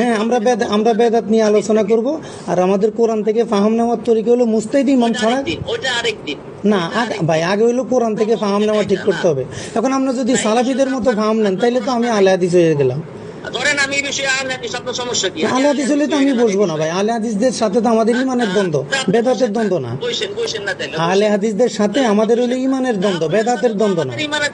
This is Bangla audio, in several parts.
হ্যাঁ আমরা বেদ আমরা বেদাত নিয়ে আলোচনা করব। আর আমাদের কোরআন থেকে ফাহাম নেওয়ার তরিকা হলো মুস্তাহিদ ইমাম ছাড়া আরেকদিন, ওইটা আরেকদিন। না ভাই আগে হলো কোরআন থেকে ফাহাম নেওয়া ঠিক করতে হবে। এখন আমরা যদি সালাফিদের মতো ফাহাম নেন তাইলে তো আমি আলাদিস হয়ে গেলাম। বিষয়ে আহলে হাদিস আপনার সমস্যা কি? আলে হাদিস হলে তো আমি বসবো না ভাই। আলে হাদিসদের সাথে তো আমাদের ইমানের দ্বন্দ্ব। বেদাতের দ্বন্দ্ব না। বসেন বসেন না তাইলে আলে হাদিসদের সাথে আমাদের হইল ইমানের দ্বন্দ্ব বেদাতের দ্বন্দ্ব না। আপনার ইমানে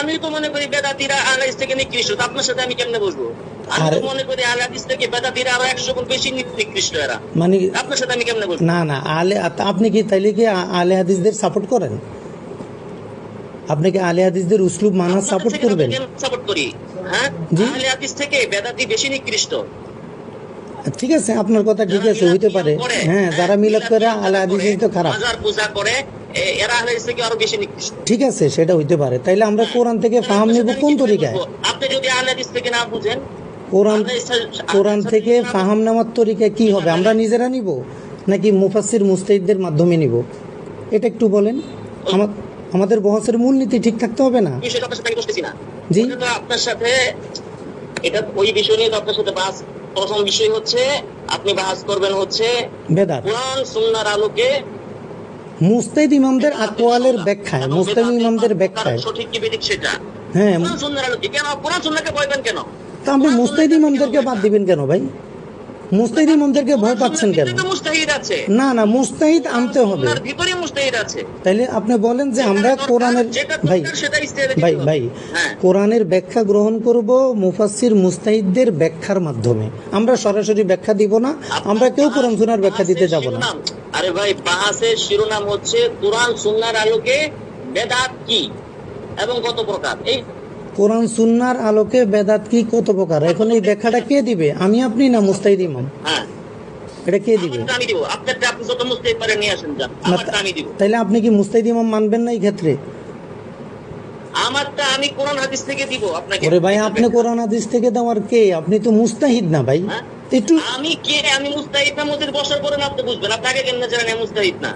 আমি তো মনে করি বেদাতিরা আহলে হাদিস থেকে নিকৃষ্ট আপনার সাথে আমি কেমনে বসবো? আমি তো আরে- করি আহলে হাদিস থেকে বেদাতিরা আরও একশো গুণ বেশি নিকৃষ্ট এরা। আপনার সাথে আমি কেমনে বসবো? না না আলে আপনি কি তাইলে কি আলে হাদিসদের সাপোর্ট করেন? আপনি কি আলে হাদিসদের উসলুব মানা সাপোর্ট করবেন? সাপোর্ট করি? হ্যাঁ? আহলে হাদিস থেকে বেদাতি বেশি নিকৃষ্ট। ঠিক আছে আপনার কথা ঠিক আছে হইতে পারে। হ্যাঁ যারা মিলাদ করে আলে হাদিসই তো খারাপ। মাজার পূজা করে এরা আহলে হাদিস থেকে আরও বেশি নিকৃষ্ট। ঠিক আছে সেটা হইতে পারে। তাইলে আমরা কোরআন থেকে ফাহাম নেব কোন তরিকায়? আপনি যদি আহলে হাদিস থেকে না বুঝেন কোরআন কোরআন থেকে ফাহাম নেওয়ার তরিকায় কি হবে? আমরা নিজেরা নিব নাকি মুফাসসির মুস্তাহিদদের মাধ্যমে নিব? এটা একটু বলেন। আমা- আমাদের বহসের মূলনীতি ঠিক থাকতে হবে না। জি। আপনার সাথে এটা ওই বিষয় নিয়ে আপনার সাথে বাস প্রথম বিষয় হচ্ছে আপনি বাস করবেন হচ্ছে বেদাত। কোরআন সুন্নাহর আলোকে মুস্তাহিদ ইমামদের আকওয়ালের ব্যাখ্যায় মুস্তাহিদ ইমামদের কারণ ব্যাখ্যায়। সঠিক কি বেদিক সেটা? হ্যাঁ। কোরআন সুন্নাহর আলোকে। কেন? কোরআন সুন্নাহকে পান কেন? তা আপনি মুস্তাহিদ ইমামদেরকে বাদ দিবেন কেন ভাই? মুস্তাহিদ ইমামদেরকে ভয় পাচ্ছেন কেন? মুস্তাহিদ আছে। না না মুস্তাহিদ আনতে হবে। সুন্নাহর ভিতরে মুস্তাহিদ আছে। তাইলে আপনি বলেন যে আমরা কোরআনের ভাই ভাই ভাই হ্যাঁ। কোরআনের ব্যাখ্যা গ্রহণ করব মুফাসসির মুস্তাহিদদের ব্যাখ্যার মাধ্যমে। আমরা সরাসরি ব্যাখ্যা দিব না আমরা কেউ কোরআন সুনার ব্যাখ্যা দিতে যাব না। আরে ভাই বাহাসের শিরোনাম হচ্ছে কোরআন সুন্নাহর আলোকে বেদাত কি? এবং কত প্রকার? এই কোরআন সুন্নার আলোকে বেদাত কি কত প্রকার? এখন এই ব্যাখ্যাটা কে দিবে? আমি আপনি না মুস্তাহিদ ইমাম? হ্যাঁ। এটা কে দিবে? আমারটা আমি দিব। আপনি তাইলে কি মুস্তাহিদ ইমাম মানবেন না এই ক্ষেত্রে? আমারটা আমি কোরআন হাদিস থেকে দিব আপনাকে। ওরে ভাই আপনি কোরআন হাদিস থেকে দেওয়ার কে? আপনি তো মুস্তাহিদ না ভাই। হ্যাঁ? একটু আমি কে? আমি মুস্তাহিদ না বসার পরে আপনি বুঝবেন। আপনি আগে কেমনে জানেন আমি মুস্তাহিদ না?